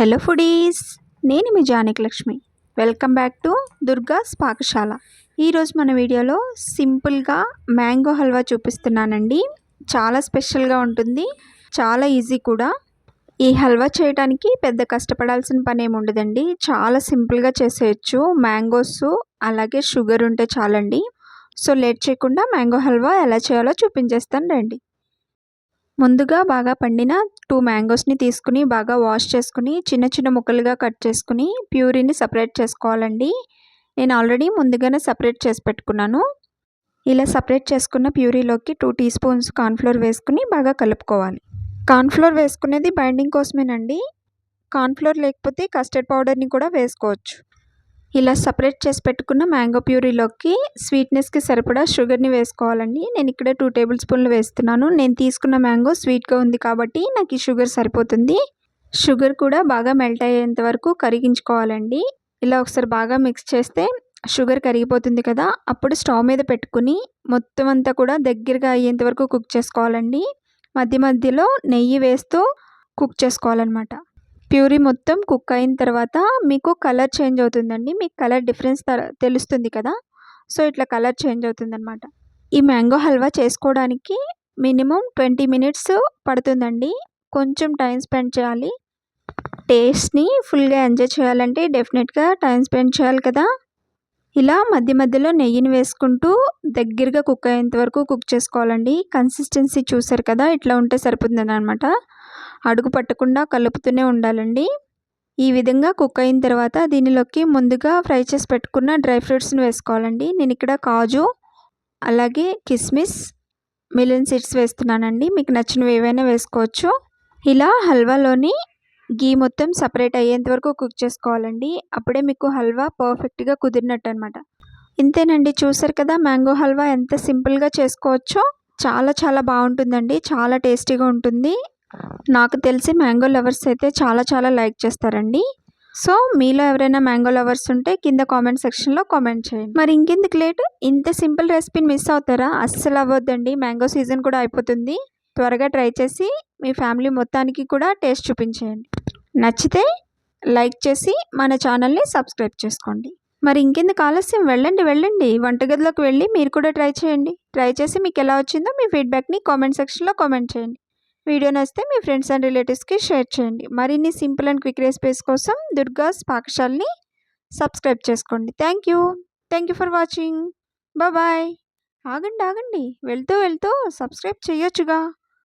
Hello foodies నేను మీ Janaki Lakshmi. Welcome back to Durga's Pakashala ఈరోజు మన వీడియోలో సింపుల్గా మ్యాంగో హల్వా చూపిస్తున్నానండి. చాలా స్పెషల్గా ఉంటుంది. చాలా ఈజీ కూడా. ఈ హల్వా చేయడానికి పెద్ద కష్టపడాల్సిన పని ఏమి ఉండదండి. చాలా సింపుల్గా చేసేయచ్చు. మ్యాంగోస్ అలాగే షుగర్ ఉంటే చాలండి. సో లేట్ చేయకుండా మ్యాంగో హల్వా ఎలా చేయాలో చూపించేస్తాను రండి. ముందుగా బాగా పండిన టూ మ్యాంగోస్ని తీసుకుని బాగా వాష్ చేసుకుని చిన్న చిన్న ముక్కలుగా కట్ చేసుకుని ప్యూరీని సపరేట్ చేసుకోవాలండి. నేను ఆల్రెడీ ముందుగానే సపరేట్ చేసి పెట్టుకున్నాను. ఇలా సపరేట్ చేసుకున్న ప్యూరీలోకి టూ టీ స్పూన్స్ కార్న్ఫ్లోర్ వేసుకుని బాగా కలుపుకోవాలి. కార్న్ఫ్లోర్ వేసుకునేది బైండింగ్ కోసమేనండి. కార్న్ఫ్లోర్ లేకపోతే కస్టర్డ్ పౌడర్ని కూడా వేసుకోవచ్చు. ఇలా సపరేట్ చేసి పెట్టుకున్న మ్యాంగో ప్యూరీలోకి స్వీట్నెస్కి సరిపడా షుగర్ని వేసుకోవాలండి. నేను ఇక్కడ టూ టేబుల్ స్పూన్లు వేస్తున్నాను. నేను తీసుకున్న మ్యాంగో స్వీట్గా ఉంది కాబట్టి నాకు ఈ షుగర్ సరిపోతుంది. షుగర్ కూడా బాగా మెల్ట్ అయ్యేంత వరకు కరిగించుకోవాలండి. ఇలా ఒకసారి బాగా మిక్స్ చేస్తే షుగర్ కరిగిపోతుంది కదా అప్పుడు స్టవ్ మీద పెట్టుకుని మొత్తం అంతా కూడా దగ్గరగా అయ్యేంత వరకు కుక్ చేసుకోవాలండి. మధ్య మధ్యలో నెయ్యి వేస్తూ కుక్ చేసుకోవాలన్నమాట. ప్యూరీ మొత్తం కుక్ అయిన తర్వాత మీకు కలర్ చేంజ్ అవుతుందండి. మీకు కలర్ డిఫరెన్స్ తెలుస్తుంది కదా? సో ఇట్లా కలర్ చేంజ్ అవుతుందన్నమాట. ఈ మ్యాంగో హల్వా చేసుకోవడానికి మినిమం ట్వంటీ మినిట్స్ పడుతుందండి. కొంచెం టైం స్పెండ్ చేయాలి. టేస్ట్ని ఫుల్గా ఎంజాయ్ చేయాలంటే డెఫినెట్గా టైం స్పెండ్ చేయాలి కదా? ఇలా మధ్య మధ్యలో నెయ్యిని వేసుకుంటూ దగ్గరగా కుక్ అయ్యేంత వరకు కుక్ చేసుకోవాలండి. కన్సిస్టెన్సీ చూసారు కదా? ఇట్లా ఉంటే సరిపోతుంది అనమాట అడుగు పట్టకుండా కలుపుతూనే ఉండాలండి. ఈ విధంగా కుక్ అయిన తర్వాత దీనిలోకి ముందుగా ఫ్రై చేసి పెట్టుకున్న డ్రై ఫ్రూట్స్ని వేసుకోవాలండి. నేను ఇక్కడ కాజు అలాగే కిస్మిస్ మిలియన్ సీడ్స్ వేస్తున్నానండి. మీకు నచ్చినవి ఏవైనా వేసుకోవచ్చు. ఇలా హల్వాలోని గీ మొత్తం సపరేట్ అయ్యేంత వరకు కుక్ చేసుకోవాలండి. అప్పుడే మీకు హల్వా పర్ఫెక్ట్గా కుదిరినట్టు అనమాట ఇంతేనండి. చూసారు కదా మ్యాంగో హల్వా ఎంత సింపుల్గా చేసుకోవచ్చో. చాలా చాలా బాగుంటుందండి. చాలా టేస్టీగా ఉంటుంది. నాకు తెలిసి మ్యాంగో లవర్స్ అయితే చాలా చాలా లైక్ చేస్తారండి. సో మీలో ఎవరైనా మ్యాంగో లవర్స్ ఉంటే కింద కామెంట్ సెక్షన్లో కామెంట్ చేయండి. మరి ఇంకెందుకు లేట్? ఇంత సింపుల్ రెసిపీని మిస్ అవుతారా? అస్సలు అవ్వద్దండి. మ్యాంగో సీజన్ కూడా అయిపోతుంది. త్వరగా ట్రై చేసి మీ ఫ్యామిలీ మొత్తానికి కూడా టేస్ట్ చూపించేయండి. నచ్చితే లైక్ చేసి మన ఛానల్ని సబ్స్క్రైబ్ చేసుకోండి. మరి ఇంకెందుకు ఆలస్యం? వెళ్ళండి వెళ్ళండి. వంటగదిలోకి వెళ్ళి మీరు కూడా ట్రై చేయండి. ట్రై చేసి మీకు ఎలా వచ్చిందో మీ ఫీడ్బ్యాక్ని కామెంట్ సెక్షన్లో కామెంట్ చేయండి. వీడియో నచ్చితే మీ ఫ్రెండ్స్ అండ్ రిలేటివ్స్కి షేర్ చేయండి. మరిన్ని సింపుల్ అండ్ క్విక్ రెసిపీస్ కోసం దుర్గాస్ పాకశాలని సబ్స్క్రైబ్ చేసుకోండి. Thank you. Thank you for watching. Bye ఆగండి ఆగండి. వెళ్తూ వెళ్తూ సబ్స్క్రైబ్ చేయొచ్చుగా